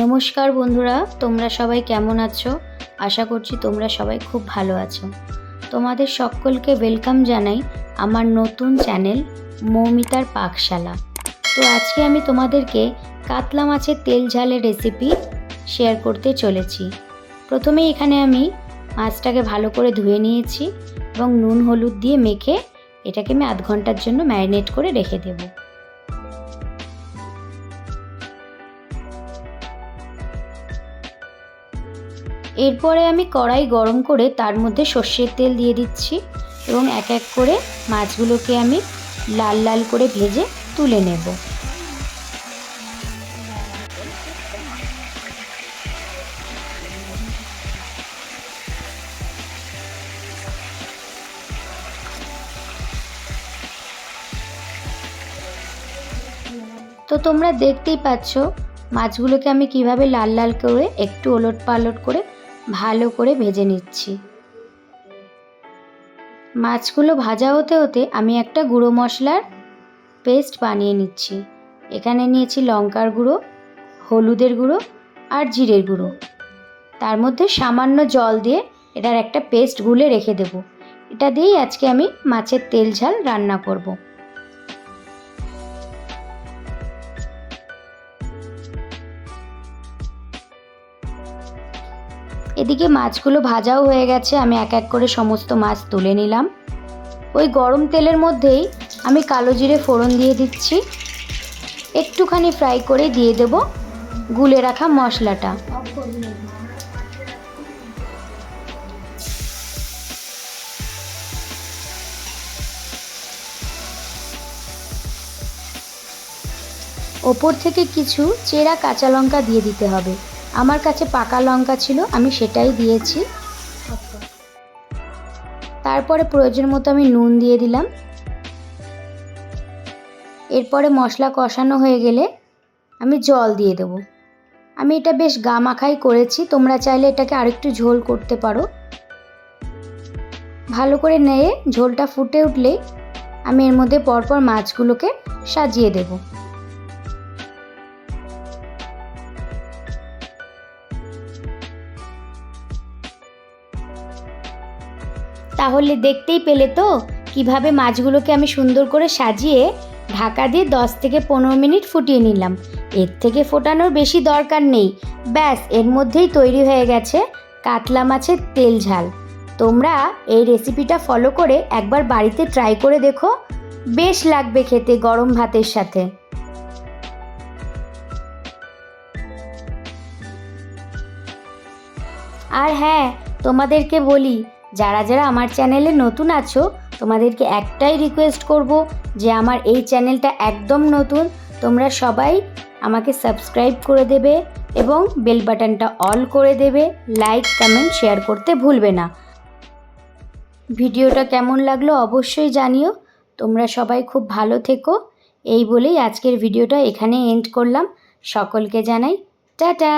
নমস্কার বন্ধুরা, তোমরা সবাই কেমন আছো? আশা করছি তোমরা সবাই খুব ভালো আছো। তোমাদের সকলকে ওয়েলকাম জানাই আমার নতুন চ্যানেল মৌমিতার পাকশালা। তো আজকে আমি তোমাদেরকে কাতলা মাছের তেল ঝালের রেসিপি শেয়ার করতে চলেছি। প্রথমে এখানে আমি মাছটাকে ভালো করে ধুয়ে নিয়েছি এবং নুন, হলুদ দিয়ে মেখে এটাকে আমি আধ ঘণ্টার জন্য ম্যারিনেট করে রেখে দেবো। এরপরে আমি কড়াই গরম করে তার মধ্যে সর্ষের তেল দিয়ে দিচ্ছি এবং এক এক করে মাছগুলোকে আমি লাল লাল করে ভেজে তুলে নেব। তো তোমরা দেখতেই পাচ্ছ মাছগুলোকে আমি কীভাবে লাল লাল করে একটু ওলট পালট করে ভালো করে ভেজে নিচ্ছি। মাছগুলো ভাজা হতে হতে আমি একটা গুঁড়ো মশলার পেস্ট বানিয়ে নিচ্ছি। এখানে নিয়েছি লঙ্কার গুঁড়ো, হলুদের গুঁড়ো আর জিরের গুঁড়ো। তার মধ্যে সামান্য জল দিয়ে এটার একটা পেস্ট গুলে রেখে দেবো। এটা দিয়েই আজকে আমি মাছের তেল ঝাল রান্না করব। এদিকে মাছগুলো ভাজাও হয়ে গেছে, আমি এক এক করে সমস্ত মাছ তুলে নিলাম। ওই গরম তেলের মধ্যেই আমি কালো জিরে ফোড়ন দিয়ে দিচ্ছি। একটুখানি ফ্রাই করে দিয়ে দেব গুলে রাখা মশলাটা। ওপর থেকে কিছু চেরা কাঁচা লঙ্কা দিয়ে দিতে হবে। আমার কাছে পাকা লঙ্কা ছিল, আমি সেটাই দিয়েছি। তারপরে প্রয়োজন মতো আমি নুন দিয়ে দিলাম। এরপরে মশলা কষানো হয়ে গেলে আমি জল দিয়ে দেবো। আমি এটা বেশ গা মাখাই করেছি, তোমরা চাইলে এটাকে আরেকটু ঝোল করতে পারো। ভালো করে নেয়ে ঝোলটা ফুটে উঠলেই আমি এর মধ্যে পরপর মাছগুলোকে সাজিয়ে দেবো। তাহলে দেখতেই পেলে তো কীভাবে মাছগুলোকে আমি সুন্দর করে সাজিয়ে ঢাকা দিয়ে দশ থেকে পনেরো মিনিট ফুটিয়ে নিলাম। এর থেকে ফোটানোর বেশি দরকার নেই। ব্যাস, এর মধ্যেই তৈরি হয়ে গেছে কাতলা মাছের তেল ঝাল। তোমরা এই রেসিপিটা ফলো করে একবার বাড়িতে ট্রাই করে দেখো। বেশ লাগবে খেতে গরম ভাতের সাথে। আর হ্যাঁ তোমাদেরকে বলি যারা যারা আমার চ্যানেলে নতুন আছো, তোমাদেরকে একটাই রিকোয়েস্ট করব যে আমার এই চ্যানেলটা একদম নতুন, তোমরা সবাই আমাকে সাবস্ক্রাইব করে দেবে এবং বেল বাটনটা অল করে দেবে লাইক কমেন্ট শেয়ার করতে ভুলবে না। ভিডিওটা কেমন লাগল অবশ্যই জানিও। তোমরা সবাই খুব ভালো থেকো। এই বলেই আজকের ভিডিওটা এখানে এন্ড করলাম। সকলকে জানাই, টাটা!